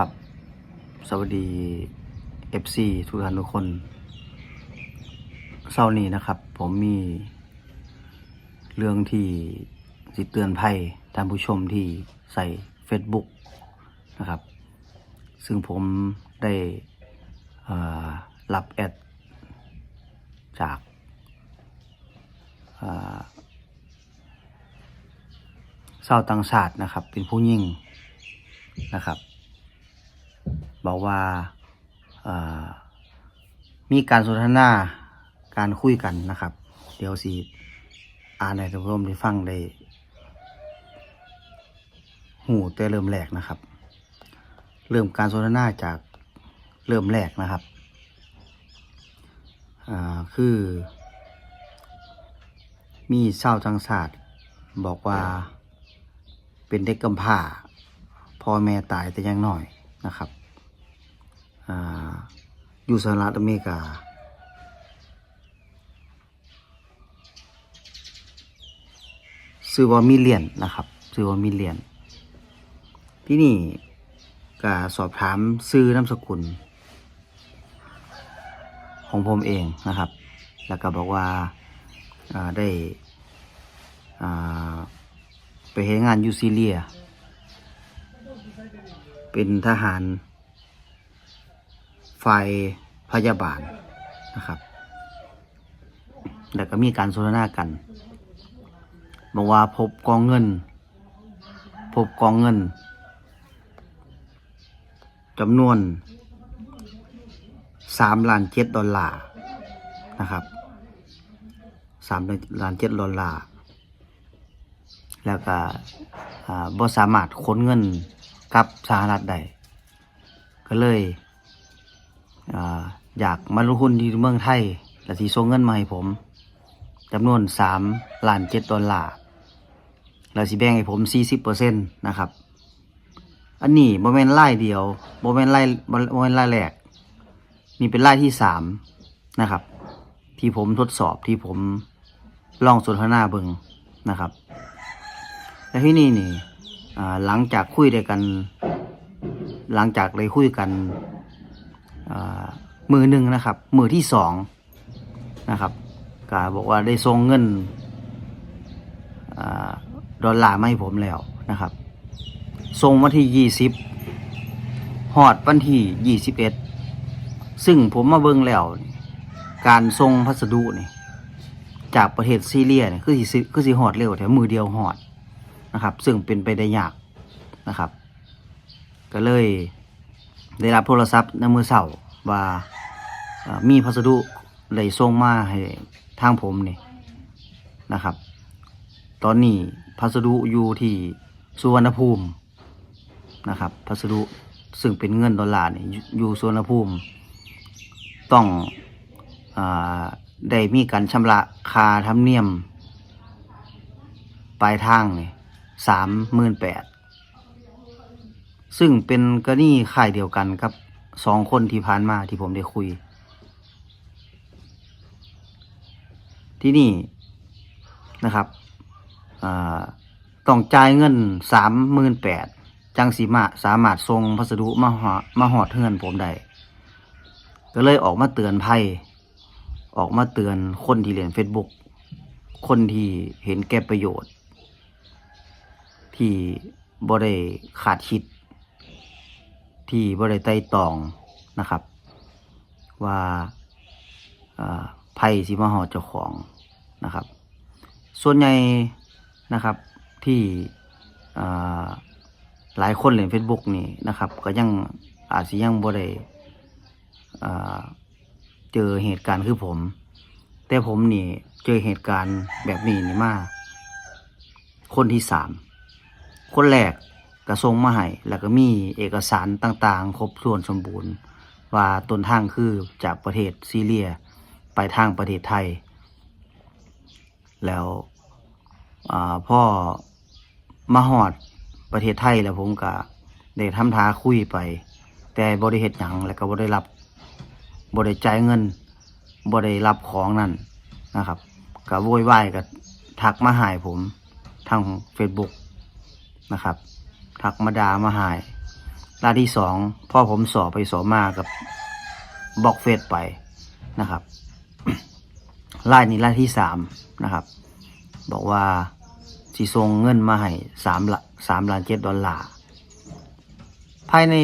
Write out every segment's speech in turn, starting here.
ครับ สวัสดี FC ทุกท่านทุกคนเศร้านี้นะครับ ผมมีเรื่องที่สิเตือนภัยท่านผู้ชมที่ใส่ Facebook นะครับ ซึ่งผมได้รับแอดจากเอ่อชาวต่างชาตินะครับ เป็นผู้ยิ่งนะครับ บอกว่ามีการสนทนาการคุยกันนะครับ เดี๋ยวสิอ่านให้ท่านผู้ชมได้ฟังได้หูแต่เริ่มแรกนะครับ เริ่มการสนทนาจากเริ่มแรกนะครับคือ มีเศร้าวจังศาสตร์บอกว่าเป็นเด็กกำพร้าพ่อแม่ตายแต่ยังหน้อยนะครับ อยู่สหรัฐอเมริกา ซื้อว่ามิเลียนนะครับซื้อว่ามิเลียน ที่นี่ก็สอบถามซื้อนามสกุล ของผมเองนะครับ แล้วก็บอกว่าาได้ไปเฮ็ดงานยูซีเรีย เป็นทหาร ฝ่ายพยาบาลนะครับ แล้วก็มีการสนทนากันบอกว่าพบกองเงิน พบกองเงินจำนวนสามล้านเจ็ดดอลลาร์นะครับสามล้านเจ็ดดอลลาร์แล้วก็อ่าบ่สามารถค้นเงินกับสหรัฐได้ก็เลย อยากมาลงทุนที่เมืองไทยและที่ส่งเงินมาให้ผมจำนวนสามล้านเจ็ดดอลลาร์แล้วสิแบ่งให้ผมสี่สิบเปอร์เซ็นต์นะครับ อันนี้โมเมนต์ไล่เดียวโมเมนต์ไล่โมเมนต์ไล่แรกนี่เป็นไล่ที่สามนะครับ ที่ผมทดสอบที่ผมลองสนทนาเบิงนะครับแล้วที่นี่นี่หลังจากคุยด้วยกัน หลังจากเลยคุยกัน มือหนึ่งนะครับ มือที่สองนะครับก็บอกว่าได้ส่งเงินอดอลลาร์มาให้ผมแล้วนะครับส่งวันที่ยี่สิบหอดวันที่ยี่สิบเอ็ดซึ่งผมมาเบิ่งแล้ว การส่งพัสดุนี่จากประเทศซีเรียเนี่ยคือสิคือสิหอดเร็วแถวมือเดียวหอดนะครับ ซึ่งเป็นไปได้ยากนะครับ ก็เลย ได้รับโทรศัพท์ในมือเสาร์ว่ามีพัสดุเลยส่งมาให้ทางผมนี่นะครับ ตอนนี้พัสดุอยู่ที่สุวรรณภูมินะครับ พัสดุซึ่งเป็นเงินดอลลาร์นี่อยู่อยู่สุวรรณภูมิ ต้องอได้มีการชำระค่าธรรมเนียม ปลายทางนี่สามหมื่นแปด ซึ่งเป็นกรณีค่ายเดียวกันครับสองคนที่ผ่านมาที่ผมได้คุย ที่นี่นะครับต้องจ่ายเงินสามหมื่นแปดจังสีมาสามารถส่งพัสดุมาหอมาหอดเทือนผมได้ก็เลยออกมาเตือนภัย ออกมาเตือนคนที่เรียน Facebook คนที่เห็นแก่ประโยชน์ ที่บ่ได้ขาดคิด ที่บ่ได้ไตตองนะครับ ว่าอ่าภัยสิมาหอเจ้าของนะครับ ส่วนใหญ่นะครับที่หลายคนเล่น Facebook นี่นะครับ ก็ยังอาจสิยังบ่ได้เจอเหตุการณ์คือผม แต่ผมนี่เจอเหตุการณ์แบบนี้นี่มาคนที่สามคนแรก กระทรงมาให้แล้วก็มีเอกสารต่างๆ ครบถ้วนสมบูรณ์ ว่าต้นทางคือจากประเทศซีเรีย ไปทางประเทศไทย แล้วพ่อมาหอดประเทศไทยแล้วผมก็ได้ทำท้าคุยไป แต่บริเหตุหยังแล้วก็บได้รับบริจ่ายเงินบได้รับของนั่นนะครับก็โวยวายกับทักมาหายผมทาง Facebook นะครับ ทักมาดามาหายราที่สองพ่อผมสอบไปสอบมากับบล็อกเฟซไปนะครับรายนี้รายที่สามนะครับ บอกว่าสิส่งเงินมาให้สามละสามล้านเจ็ดดอลลาร์ภายใน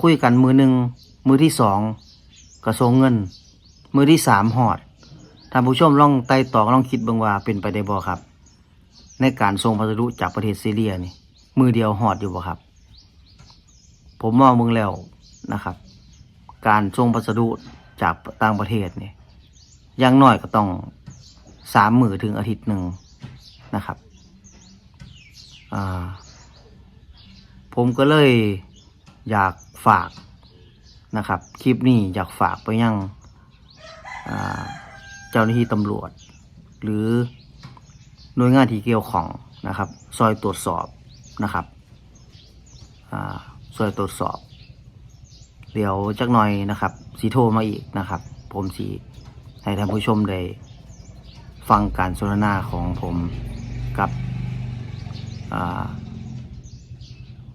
คุยกันมือหนึ่งมือที่สองกระทรงเงิน มือที่สามหอดท่านผู้ชมลองไต่ตองลองคิดบิ่งว่าเป็นไปได้บ่ครับ ในการส่งพัสดุจากประเทศซีเรียนี่ มือเดียวหอดอยู่บ่ครับ ผมมองมึงแล้วนะครับ การส่งพัสดุจากต่างประเทศนี่อยังน้อยก็ต้องสามมือถึงอาทิตย์หนึ่งนะครับผมก็เลยอยากฝากนะครับ คลิปนี้อยากฝากไปยังเจ้าหน้าที่ตำรวจ หรือ หน่วยงานที่เกี่ยวข้องนะครับซอยตรวจสอบนะครับซอยตรวจสอบ เดี๋ยวจักหน่อยนะครับสีโทรมาอีกนะครับ ผมสีให้ท่านผู้ชมได้ฟังการสนทนาของผมกับ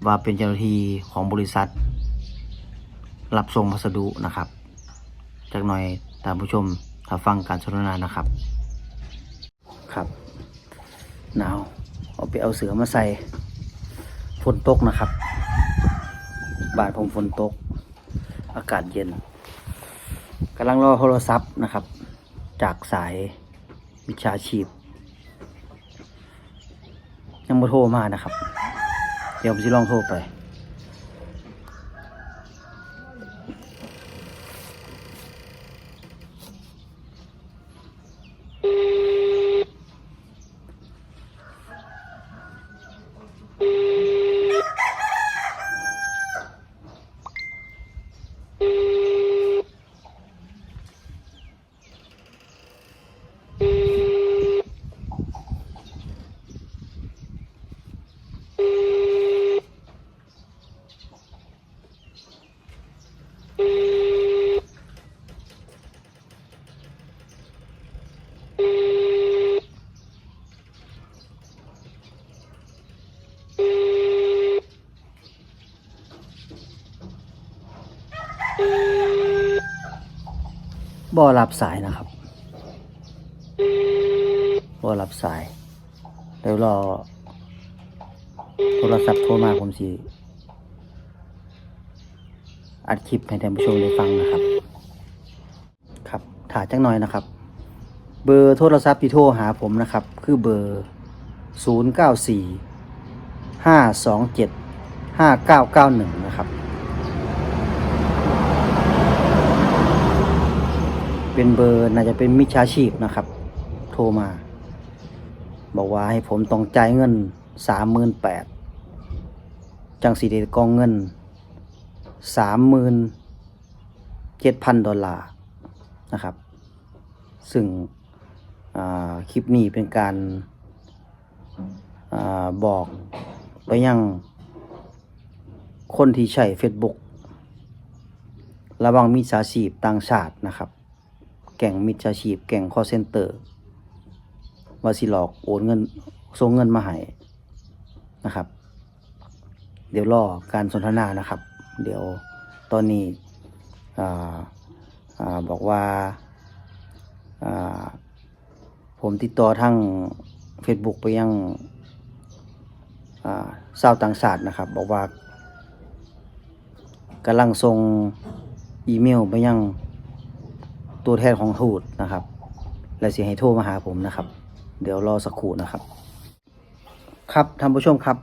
ว่าเป็นเจ้าหน้าที่ของบริษัท รับส่งพัสดุนะครับจักหน่อยท่านผู้ชมถ้าฟังการสนทนานะครับครับ หนาว เอาไปเอาเสือมาใส่ฝนตกนะครับ บาดผมฝนตก อากาศเย็นกำลังรอโทรศัพท์นะครับ จากสายวิชาชีพ ยังไม่โทรมานะครับ เดี๋ยวผมจะลองโทรไป บ่รับสายนะครับบ่รับสาย เดี๋ยวรอ โทรศัพท์โทรมาผมสิ อัดคลิปให้ท่านผู้ชมได้ฟังนะครับ ครับถ่ายจังหน่อยนะครับ เบอร์โทรศัพท์ที่โทรหาผมนะครับ คือเบอร์ 0 9 4 5 2 7 5 9 9 1 นะครับ เป็นเบอร์น่าจะเป็นมิจฉาชีพนะครับ โทรมา บอกว่าให้ผมต้องจ่ายเงินสามหมื่นแปดจังสีเดกองเงินสามหมื่นเจ็ดพันดอลลาร์นะครับ ซึ่งอ่าคลิปนี้เป็นการอบอกไปยังคนที่ใช้ Facebook ระวังมิจฉาชีพต่างชาตินะครับ แก่งมิจฉาชีพ แก่งคอเซ็นเตอร์ว่าสิหลอกโอนเงินส่งเงินมาให้นะครับ เดี๋ยวรอการสนทนานะครับ เดี๋ยวตอนนี้ออบอกว่าผมติดต่อทาง Facebook ไปยังอ่าชาวต่างชาตินะครับ บอกว่ากำลังส่งอีเมลไปยัง ตัวแทนของทูตนะครับ และเสิให้โทรมาหาผมนะครับ เดี๋ยวรอสักครู่นะครับ ครับท่านผู้ชมครับ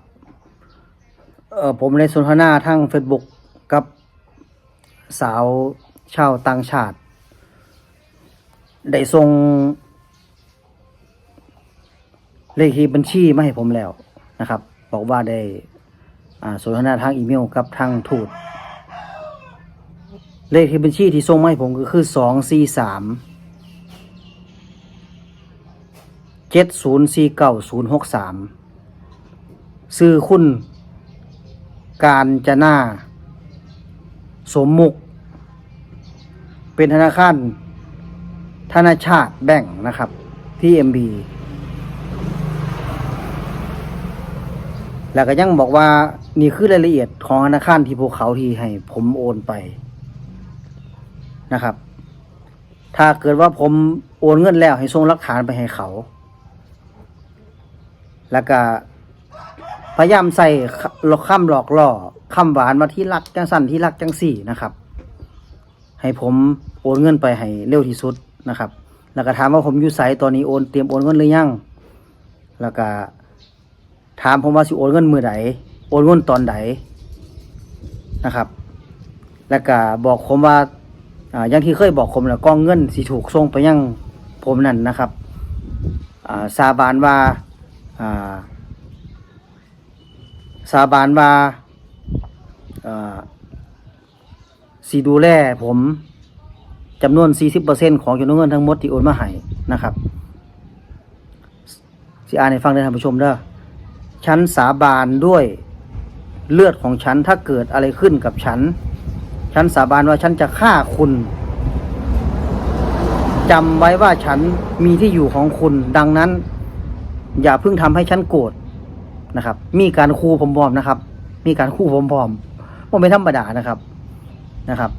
เออผมในสนทนาทาง Facebook กับสาวชาวต่างชาติ ได้ส่งเลขที่บัญชีมาให้ผมแล้วนะครับ บอกว่าได้อ่าสนทนาทางอีเมลกับทางทูต เลขที่บัญชีที่ส่งมาให้ผมก็คือสองสี่สามเจ็ดศูนย์สี่เก้าศูนย์หกสามซื้อคุณการจะหน้า สมมุก เป็นธนาคารธนาชาติแบ่งนะครับที่ MB แล้วก็ยังบอกว่านี่คือรายละเอียดของธนาคารที่พวกเขาที่ให้ผมโอนไป นะครับ ถ้าเกิดว่าผมโอนเงินแล้วให้ส่งหลักฐานไปให้เขา แล้วก็พยายามใส่ลอกคำหลอกล่อคำหวานมาที่รักจังสันที่รักจังสี่นะครับ ให้ผมโอนเงินไปให้เร็วที่สุดนะครับ แล้วก็ถามว่าผมอยู่ไสตอนนี้โอนเตรียมโอนเงินหรือยัง แล้วก็ถามผมว่าสิโอนเงินมือใดโอนเงินตอนใดนะครับ แล้วก็บอกผมว่า อ่าอย่างที่เคยบอกผมแล้วกองเงินสิถูกส่งไปยังผมนั่นนะครับอ่าสาบานว่าอ่าสาบานว่าอ่าสีดูแลผมจำนวน 40%ของจำนวนเงินทั้งหมดที่โอนมาให้นะครับสิอ่าให้ฟังเลยท่านผู้ชมเด้อฉันสาบานด้วยเลือดของฉันถ้าเกิดอะไรขึ้นกับฉัน ฉันสาบานว่าฉันจะฆ่าคุณจำไว้ว่าฉันมีที่อยู่ของคุณ ดังนั้น อย่าเพิ่งทำให้ฉันโกรธนะครับ มีการคู่ผมพร้อมนะครับ มีการคู่ผมพร้อมผมไม่ธรรมดานะครับนะครับ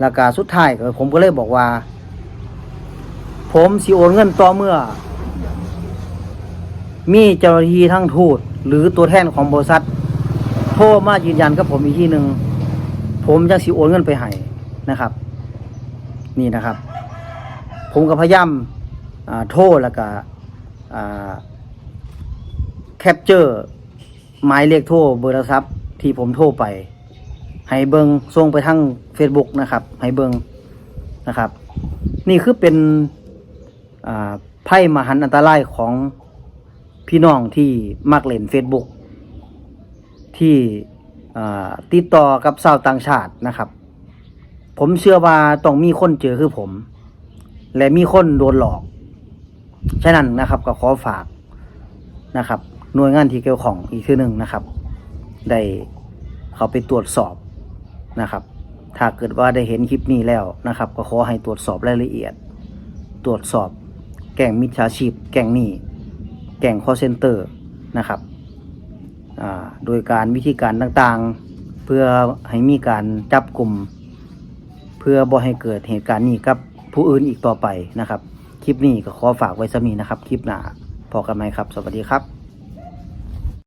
แล้วก็สุดท้ายก็ผมก็เลยบอกว่า ผมสิโอนเงินต่อเมื่อ มีเจ้าหน้าที่ทั้งทูตหรือตัวแทนของบริษัท โทรมายืนยันกับผมอีกทีหนึ่ง ผมจะสิโอนเงินไปให้นะครับ นี่นะครับ ผมก็พยายามอ่าโทรแล้วก็แคปเจอร์หมายเลขโทรเบอร์โทรศัพท์ที่ผมโทรไป ให้เบิงส่งไปทั้ง Facebook นะครับ ให้เบิงนะครับ นี่คือเป็นไพ่มหันอันตรายของพี่น้องที่มักเล่น Facebook ที่ ติดต่อกับชาวต่างชาตินะครับ ผมเชื่อว่าต้องมีคนเจอคือผม และมีคนโดนหลอก ฉะนั้นนะครับก็ขอฝากนะครับ หน่วยงานที่เกี่ยวของอีกทีหนึ่งนะครับ ได้เขาไปตรวจสอบนะครับ ถ้าเกิดว่าได้เห็นคลิปนี้แล้วนะครับ ก็ขอให้ตรวจสอบรายละเอียด ตรวจสอบแก่งมิจฉาชีพ แก่งหนี้ แก่ง call center นะครับ โดยการวิธีการต่างๆ เพื่อให้มีการจับกลุ่ม เพื่อบ่ให้เกิดเหตุการณ์นี้กับผู้อื่นอีกต่อไปนะครับ คลิปนี้ก็ขอฝากไว้สมีนะครับ คลิปหน้าพอกันไหมครับ สวัสดีครับ